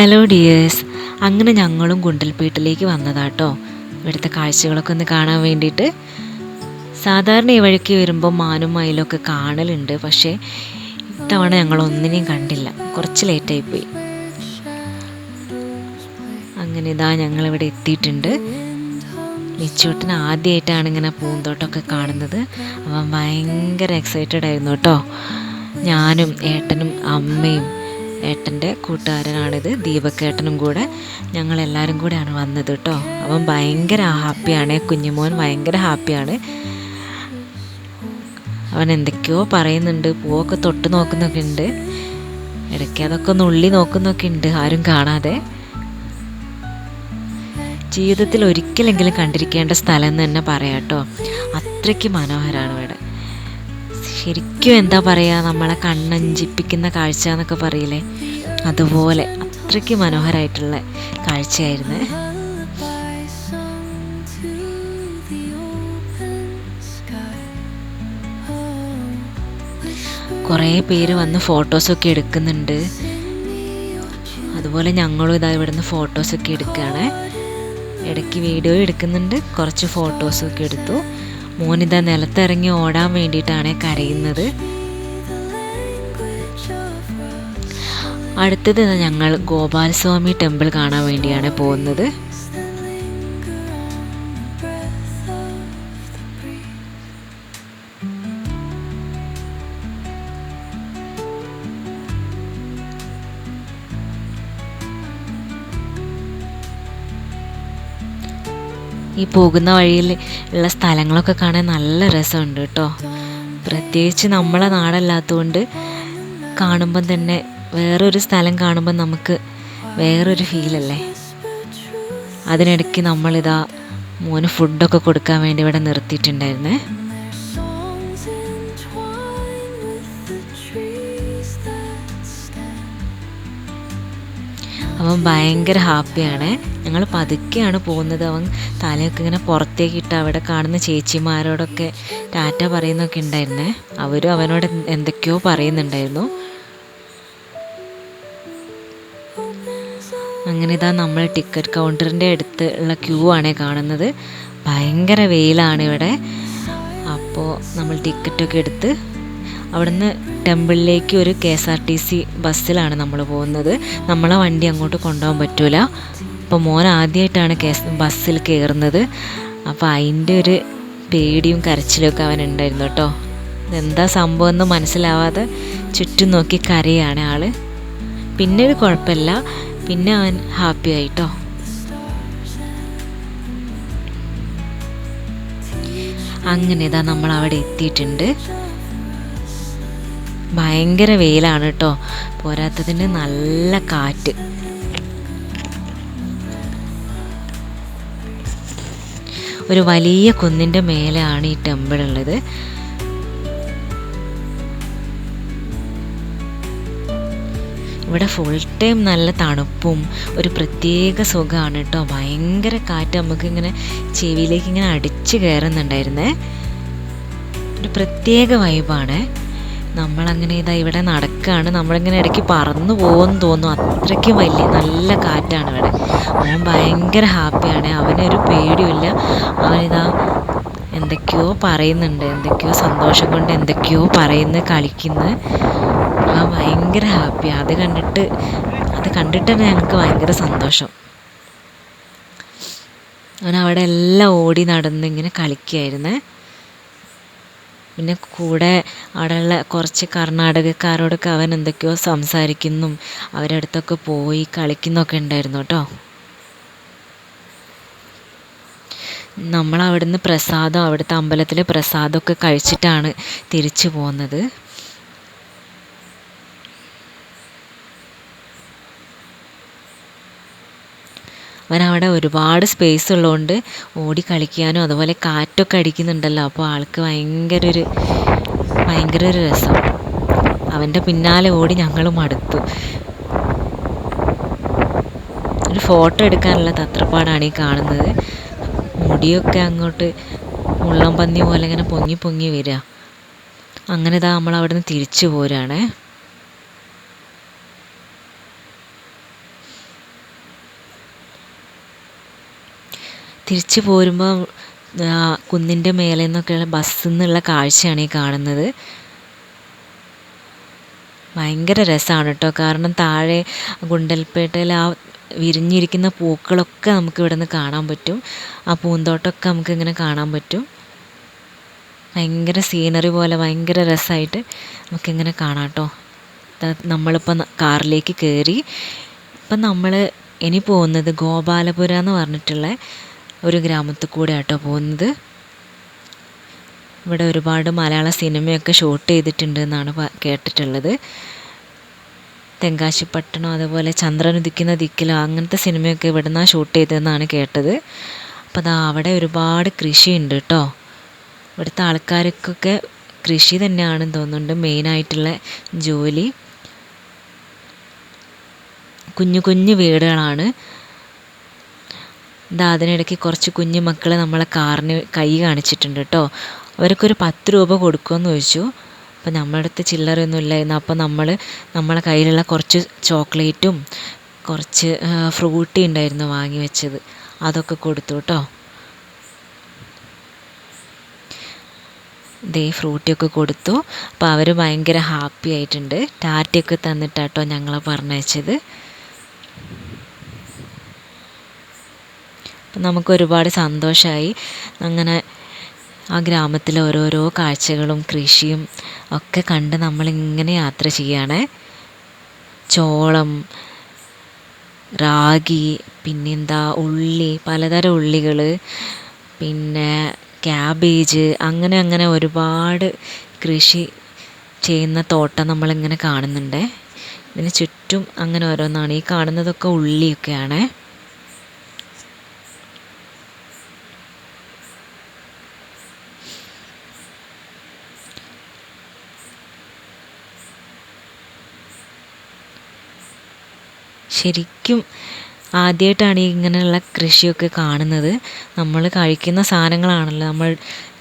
Hello dears അങ്ങനെ ഞങ്ങളും ഗുണ്ടൽപേട്ടിലേക്ക് വന്നതാട്ടോ. ഇവിടുത്തെ കാഴ്ചകളൊക്കെ ഒന്ന് കാണാൻ വേണ്ടിയിട്ട്. സാധാരണ ഈ വഴിക്ക് വരുമ്പോൾ മാനും മയിലൊക്കെ കാണലുണ്ട് പക്ഷേ ഇത്തവണ ഞങ്ങൾ ഒന്നിനെയും കണ്ടില്ല. കുറച്ച് ലേറ്റായി പോയി. അങ്ങനെ ഇതാ ഞങ്ങളിവിടെ എത്തിയിട്ടുണ്ട്. ലിച്ചൂട്ടിന് ആദ്യമായിട്ടാണ് ഇങ്ങനെ പൂന്തോട്ടമൊക്കെ കാണുന്നത്. അവൻ ഭയങ്കര എക്സൈറ്റഡ് ആയിരുന്നു കേട്ടോ. ഞാനും ഏട്ടനും അമ്മയും ഏട്ടന്റെ കൂട്ടുകാരനാണിത് ദീപക്കേട്ടനും കൂടെ. ഞങ്ങളെല്ലാവരും കൂടെയാണ് വന്നത് കേട്ടോ അവൻ ഭയങ്കര ഹാപ്പിയാണ് കുഞ്ഞുമോൻ ഭയങ്കര ഹാപ്പിയാണ്. അവൻ എന്തൊക്കെയോ പറയുന്നുണ്ട് പൂവൊക്കെ തൊട്ട് നോക്കുന്നൊക്കെ ഉണ്ട്. ഇടയ്ക്ക് അതൊക്കെ ഒന്ന് ഉള്ളി നോക്കുന്നൊക്കെ ഉണ്ട് ആരും കാണാതെ. ജീവിതത്തിൽ ഒരിക്കലെങ്കിലും കണ്ടിരിക്കേണ്ട സ്ഥലം എന്ന് തന്നെ പറയാം കേട്ടോ അത്രയ്ക്ക് മനോഹരമാണ് ഇവിടെ. ശരിക്കും എന്താ പറയുക നമ്മളെ കണ്ണഞ്ചിപ്പിക്കുന്ന കാഴ്ച എന്നൊക്കെ പറയില്ലേ? അതുപോലെ അത്രയ്ക്ക് മനോഹരമായിട്ടുള്ള കാഴ്ചയായിരുന്നു. കുറേ പേര് വന്ന് ഫോട്ടോസൊക്കെ എടുക്കുന്നുണ്ട്. അതുപോലെ ഞങ്ങളും ഇതാ ഇവിടുന്ന് ഫോട്ടോസൊക്കെ എടുക്കുകയാണ്. ഇടയ്ക്ക് വീഡിയോ എടുക്കുന്നുണ്ട്. കുറച്ച് ഫോട്ടോസൊക്കെ എടുത്തു. മോനിതാ നിലത്തിറങ്ങി ഓടാൻ വേണ്ടിയിട്ടാണ് കരയുന്നത്. അടുത്തത് ഞങ്ങൾ ഗോപാലസ്വാമി ടെമ്പിൾ കാണാൻ വേണ്ടിയാണ് പോകുന്നത്. ഈ പോകുന്ന വഴിയിൽ ഉള്ള സ്ഥലങ്ങളൊക്കെ കാണാൻ നല്ല രസമുണ്ട് കേട്ടോ. പ്രത്യേകിച്ച് നമ്മളെ നാടല്ലാത്തതുകൊണ്ട് കാണുമ്പം തന്നെ വേറൊരു സ്ഥലം കാണുമ്പോൾ നമുക്ക് വേറൊരു ഫീലല്ലേ അതിനിടയ്ക്ക് നമ്മളിതാ മോന് ഫുഡൊക്കെ കൊടുക്കാൻ വേണ്ടി ഇവിടെ നിർത്തിയിട്ടുണ്ടായിരുന്നേ. അവൻ ഭയങ്കര ഹാപ്പിയാണ് ഞങ്ങൾ പതുക്കെയാണ് പോകുന്നത്. അവൻ തലയൊക്കെ ഇങ്ങനെ പുറത്തേക്ക് ഇട്ട് അവിടെ കാണുന്ന ചേച്ചിമാരോടൊക്കെ ടാറ്റ പറയുന്നൊക്കെ ഉണ്ടായിരുന്നേ. അവരും അവനോട് എന്തൊക്കെയോ പറയുന്നുണ്ടായിരുന്നു. അങ്ങനെ ഇതാ നമ്മൾ ടിക്കറ്റ് കൗണ്ടറിന്റെ അടുത്ത് ഉള്ള ക്യൂ ആണ് കാണുന്നത്. ഭയങ്കര വെയിലാണ് ഇവിടെ. അപ്പോൾ നമ്മൾ ടിക്കറ്റൊക്കെ എടുത്ത് അവിടുന്ന് ടെമ്പിളിലേക്ക് ഒരു K S R T C ബസ്സിലാണ് നമ്മൾ പോകുന്നത്. നമ്മളെ വണ്ടി അങ്ങോട്ട് കൊണ്ടുപോകാൻ പറ്റൂല. അപ്പോൾ മോൻ ആദ്യമായിട്ടാണ് കേസ് ബസ്സിൽ കയറുന്നത് അപ്പോൾ അതിന്റെ ഒരു പേടിയും കരച്ചിലൊക്കെ അവൻ ഉണ്ടായിരുന്നു കേട്ടോ. എന്താ സംഭവം എന്ന് മനസ്സിലാവാതെ ചുറ്റും നോക്കി കരയാണ് ആൾ. പിന്നെ ഒരു കുഴപ്പമില്ല. പിന്നെ അവൻ ഹാപ്പി ആയിട്ടോ അങ്ങനെ ഇതാ നമ്മൾ അവിടെ എത്തിയിട്ടുണ്ട്. ഭയങ്കര വെയിലാണ് കേട്ടോ. പോരാത്തതിന് നല്ല കാറ്റ്. ഒരു വലിയ കുന്നിന്റെ മേലെയാണ് ഈ ടെമ്പിൾ ഉള്ളത്. ഇവിടെ ഫുൾ ടൈം നല്ല തണുപ്പും ഒരു പ്രത്യേക സുഖമാണ് കേട്ടോ. ഭയങ്കര കാറ്റ് നമുക്കിങ്ങനെ ചെവിയിലേക്ക് ഇങ്ങനെ അടിച്ചു കയറുന്നുണ്ടായിരുന്നേ. ഒരു പ്രത്യേക വൈബാണ് നമ്മളങ്ങനെ ഇതാ ഇവിടെ നടക്കുകയാണ് നമ്മളിങ്ങനെ ഇടയ്ക്ക് പറന്നു പോകുമെന്ന് തോന്നും അത്രയ്ക്കും വലിയ നല്ല കാറ്റാണ് ഇവിടെ. അവൻ ഭയങ്കര ഹാപ്പിയാണ്. അവനൊരു പേടിയില്ല അവനിതാ എന്തൊക്കെയോ പറയുന്നുണ്ട്. എന്തൊക്കെയോ സന്തോഷം കൊണ്ട് എന്തൊക്കെയോ പറയുന്നു കളിക്കുന്നു. അവൻ ഭയങ്കര ഹാപ്പിയാണ് അത് കണ്ടിട്ട് അത് കണ്ടിട്ട് തന്നെ ഞങ്ങൾക്ക് ഭയങ്കര സന്തോഷം. അവൻ അവിടെ എല്ലാം ഓടി നടന്ന് ഇങ്ങനെ കളിക്കുകയായിരുന്നേ. പിന്നെ കൂടെ അവിടെയുള്ള കുറച്ച് കർണാടകക്കാരോടൊക്കെ അവൻ എന്തൊക്കെയോ സംസാരിക്കുന്നു. അവരുടെ അടുത്തൊക്കെ പോയി കളിക്കുന്നൊക്കെ ഉണ്ടായിരുന്നു കേട്ടോ. നമ്മൾ അവിടുന്ന് പ്രസാദം അവിടുത്തെ അമ്പലത്തിലെ പ്രസാദമൊക്കെ കഴിച്ചിട്ടാണ് തിരിച്ചു പോകുന്നത്. അവൻ അവിടെ ഒരുപാട് സ്പേസ് ഉള്ളതുകൊണ്ട് ഓടി കളിക്കാനും അതുപോലെ കാറ്റൊക്കെ അടിക്കുന്നുണ്ടല്ലോ. അപ്പോൾ ആൾക്ക് ഭയങ്കര ഒരു ഭയങ്കര ഒരു രസം. അവന്റെ പിന്നാലെ ഓടി ഞങ്ങളും മടുത്തു ഒരു ഫോട്ടോ എടുക്കാനുള്ള തത്രപ്പാടാണ് ഈ കാണുന്നത്. മുടിയൊക്കെ അങ്ങോട്ട് മുള്ളം പന്നി പോലെ ഇങ്ങനെ പൊങ്ങി പൊങ്ങി വരിക. അങ്ങനെ ഇതാ നമ്മൾ അവിടെ നിന്ന് തിരിച്ചു പോരാണേ. തിരിച്ചു പോരുമ്പോൾ കുന്നിന്റെ മേലെ നിന്നൊക്കെയുള്ള ബസ്സിൽ നിന്നുള്ള കാഴ്ചയാണ് ഈ കാണുന്നത്. ഭയങ്കര രസമാണ് കേട്ടോ കാരണം താഴെ ഗുണ്ടൽപേട്ടയിൽ ആ വിരിഞ്ഞിരിക്കുന്ന പൂക്കളൊക്കെ നമുക്ക് ഇവിടെ നിന്ന് കാണാൻ പറ്റും. ആ പൂന്തോട്ടമൊക്കെ നമുക്ക് ഇങ്ങനെ കാണാൻ പറ്റും. ഭയങ്കര സീനറി പോലെ ഭയങ്കര രസമായിട്ട് നമുക്കിങ്ങനെ കാണാം കേട്ടോ നമ്മളിപ്പോൾ കാറിലേക്ക് കയറി ഇപ്പം നമ്മൾ ഇനി പോകുന്നത് ഗോപാലപുര എന്ന് പറഞ്ഞിട്ടുള്ള ഒരു ഗ്രാമത്തിൽ കൂടെ ആട്ടോ പോകുന്നത്. ഇവിടെ ഒരുപാട് മലയാള സിനിമയൊക്കെ ഷൂട്ട് ചെയ്തിട്ടുണ്ട് എന്നാണ് കേട്ടിട്ടുള്ളത്. തെങ്കാശിപ്പട്ടണം അതുപോലെ ചന്ദ്രൻ ഉദിക്കുന്ന ദിക്കിലോ അങ്ങനത്തെ സിനിമയൊക്കെ ഇവിടെ നിന്നാണ് ഷൂട്ട് ചെയ്തതെന്നാണ് കേട്ടത്. അപ്പോൾ അതാ അവിടെ ഒരുപാട് കൃഷിയുണ്ട് കേട്ടോ ഇവിടുത്തെ ആൾക്കാർക്കൊക്കെ കൃഷി തന്നെയാണെന്ന് തോന്നുന്നുണ്ട് മെയിനായിട്ടുള്ള ജോലി. കുഞ്ഞു കുഞ്ഞു വീടുകളാണ്. ഇതാ അതിനിടയ്ക്ക് കുറച്ച് കുഞ്ഞു മക്കൾ നമ്മളെ കാറിന് കൈ കാണിച്ചിട്ടുണ്ട് കേട്ടോ അവർക്കൊരു പത്ത് രൂപ കൊടുക്കുമെന്ന് ചോദിച്ചു. അപ്പം നമ്മുടെ അടുത്ത് ചില്ലറയൊന്നും ഇല്ലായിരുന്നു അപ്പോൾ നമ്മൾ നമ്മളെ കയ്യിലുള്ള കുറച്ച് ചോക്ലേറ്റും കുറച്ച് ഫ്രൂട്ടി ഉണ്ടായിരുന്നു വാങ്ങി വെച്ചത്. അതൊക്കെ കൊടുത്തു കേട്ടോ ദേ ഫ്രൂട്ടിയൊക്കെ കൊടുത്തു. അപ്പോൾ അവർ ഭയങ്കര ഹാപ്പി ആയിട്ടുണ്ട്. ടാറ്റയൊക്കെ തന്നിട്ടാട്ടോ ഞങ്ങളെ പറഞ്ഞയച്ചത്. അപ്പം നമുക്ക് ഒരുപാട് സന്തോഷമായി അങ്ങനെ ആ ഗ്രാമത്തിലെ ഓരോരോ കാഴ്ചകളും കൃഷിയും ഒക്കെ കണ്ട് നമ്മളിങ്ങനെ യാത്ര ചെയ്യുകയാണ് ചോളം റാഗി പിന്നെന്താ ഉള്ളി പലതരം ഉള്ളികൾ പിന്നെ ക്യാബേജ് അങ്ങനെ അങ്ങനെ ഒരുപാട് കൃഷി ചെയ്യുന്ന തോട്ടം നമ്മളിങ്ങനെ കാണുന്നുണ്ട്. ഇതിന് ചുറ്റും അങ്ങനെ ഓരോന്നാണ്. ഈ കാണുന്നതൊക്കെ ഉള്ളിയൊക്കെയാണ്. ശരിക്കും ആദ്യമായിട്ടാണ് ഇങ്ങനെയുള്ള കൃഷിയൊക്കെ കാണുന്നത്. നമ്മൾ കഴിക്കുന്ന സാധനങ്ങളാണല്ലോ നമ്മൾ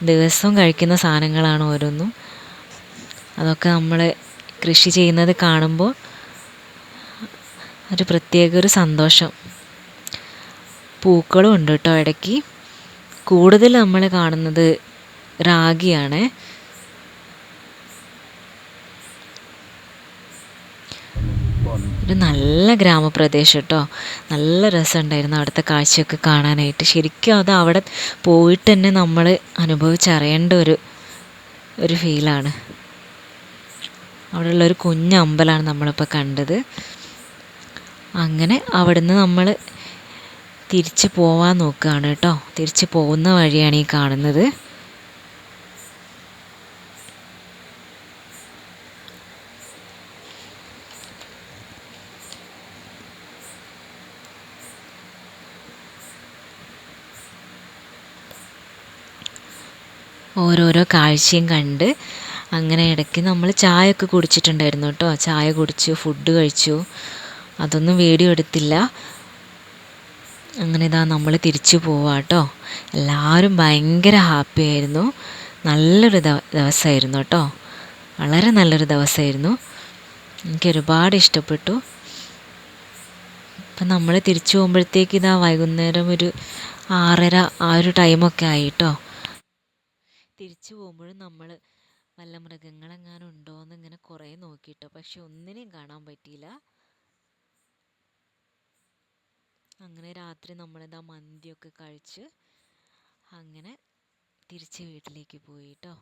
ദിവസവും കഴിക്കുന്ന സാധനങ്ങളാണ് ഓരോന്നും. അതൊക്കെ നമ്മൾ കൃഷി ചെയ്യുന്നത് കാണുമ്പോൾ ഒരു പ്രത്യേക ഒരു സന്തോഷം. പൂക്കളും ഉണ്ട് കേട്ടോ ഇടയ്ക്ക്. കൂടുതൽ നമ്മൾ കാണുന്നത് റാഗിയാണ്. നല്ല ഗ്രാമപ്രദേശം കേട്ടോ നല്ല രസമുണ്ടായിരുന്നു അവിടുത്തെ കാഴ്ചയൊക്കെ കാണാനായിട്ട്. ശരിക്കും അത് അവിടെ പോയിട്ട് തന്നെ നമ്മൾ അനുഭവിച്ചറിയേണ്ട ഒരു ഒരു ഫീലാണ്. അവിടെയുള്ളൊരു കുഞ്ഞ് അമ്പലമാണ് നമ്മളിപ്പോൾ കണ്ടത്. അങ്ങനെ അവിടുന്ന് നമ്മൾ തിരിച്ച് പോവാൻ നോക്കുകയാണ് കേട്ടോ തിരിച്ച് പോകുന്ന വഴിയാണ് ഈ കാണുന്നത്. ഓരോരോ കാഴ്ചയും കണ്ട് അങ്ങനെ ഇടയ്ക്ക് നമ്മൾ ചായയൊക്കെ കുടിച്ചിട്ടുണ്ടായിരുന്നു കേട്ടോ. ചായ കുടിച്ചു ഫുഡ് കഴിച്ചു. അതൊന്നും വീഡിയോ എടുത്തില്ല. അങ്ങനെ ഇതാ നമ്മൾ തിരിച്ചു പോവാം കേട്ടോ. എല്ലാവരും ഭയങ്കര ഹാപ്പി ആയിരുന്നു. നല്ലൊരു ദിവസമായിരുന്നു കേട്ടോ. വളരെ നല്ലൊരു ദിവസമായിരുന്നു എനിക്ക് ഒരുപാട് ഇഷ്ടപ്പെട്ടു. അപ്പം നമ്മൾ തിരിച്ചു പോകുമ്പോഴത്തേക്ക് ഇതാ വൈകുന്നേരം ഒരു ആറര ആ ഒരു ടൈമൊക്കെ ആയി തിരിച്ചു പോകുമ്പോഴും നമ്മൾ വല്ല മൃഗങ്ങളെങ്ങാനും ഉണ്ടോ എന്ന് ഇങ്ങനെ കുറേ നോക്കിയിട്ടോ പക്ഷെ ഒന്നിനെയും കാണാൻ പറ്റിയില്ല. അങ്ങനെ രാത്രി നമ്മളിതാ മന്തിയൊക്കെ കഴിച്ച് അങ്ങനെ തിരിച്ച് വീട്ടിലേക്ക് പോയി കേട്ടോ